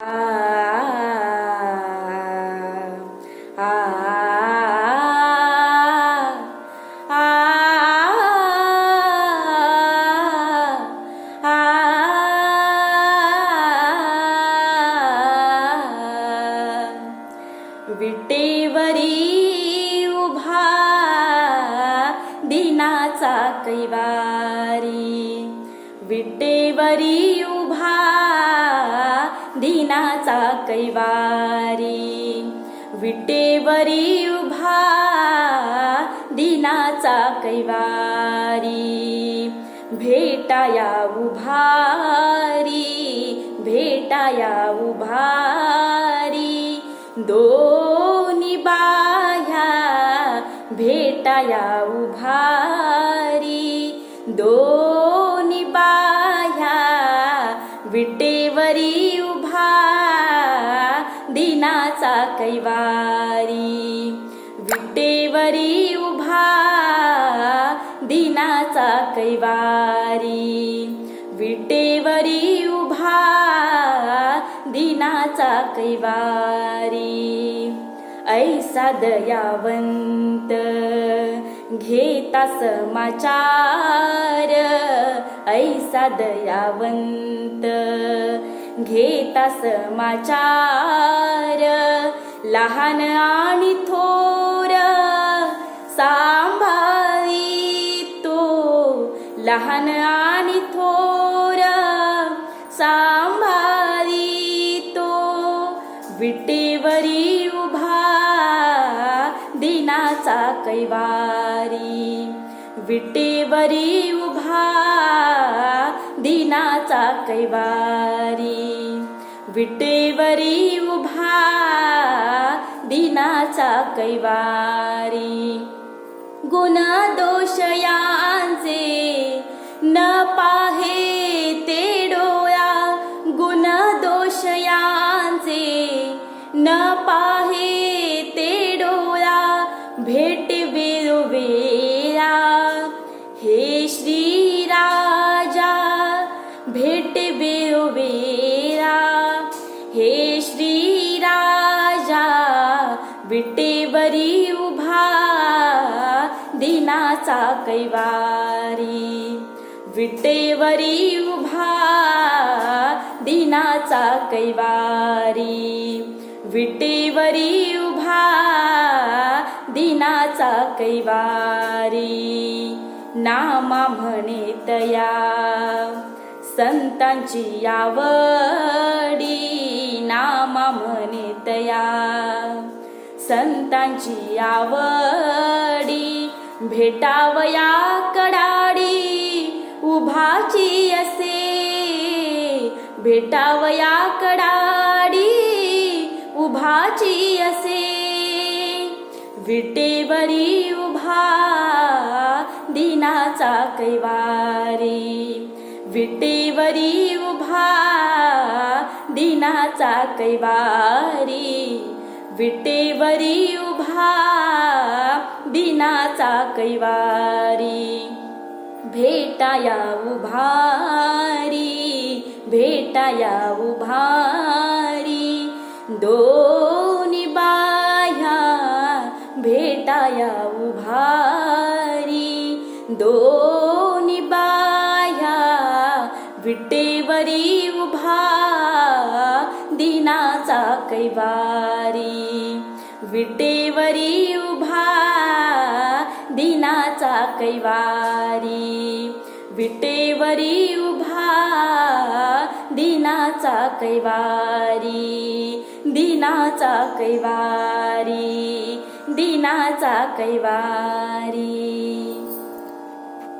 विटेवरी उभा दिनाचा कैवारी. विटेवरी उभा दिनाचा कैवारी. विटेवरी उभा दिनाचा कैवारी. भेटाया उभारी भेटाया उभारी. दोनी बाह्या भेटाया उभारी. दोनी बाह्या विटेवरी उभा रामाचा कैवारी. विटेवरी उभा दिनाचा कैवारी. विटेवरी उभा दिनाचा कैवारी. ऐसा दयावंत घेता समाचार ऐसा दयावंत घेता समाचार लहान आणि थोर सांभाळी तो. लहान आणि थोर सांभाळी तो. विटेवरी उभा दिनाचा कैवारी. विटेवरी उभा दिनाचा कैवारी. विटेवरी उभा दिनाचा कैवारी. गुण दोष यांचे न पाहे ते डोळा गुण दोष यांचे न पाहे ते डोळा भेट वेळोवेळा हे श्री विटेवरी उभा दिनाचा कैवारी. विटेवरी उभा दिनाचा कैवारी. विटेवरी उभा दिनाचा कैवारी. नामा म्हणे तया संतांची आवडी. नामा म्हणे तया संतांची आवडी भेटावया कडाडी उभाची असे. भेटावया कडाडी उभाची असे. विटेवरी उभा दिनाचा कैवारी. विटेवरी उभा दिनाचा कैवारी. विटेवरी उभा दिनाचा कैवारी. भेटाया उभारी भेटाया उभारी. दोनी बाह्या भेटाया उभारी. दोनी बाह्या विटेवरी उभा दिनाचा कैवारी विटेवरी उभा दिनाचा कैवारी विटेवरी उभा दिनाचा कैवारी दिनाचा कैवारी दिनाचा कैवारी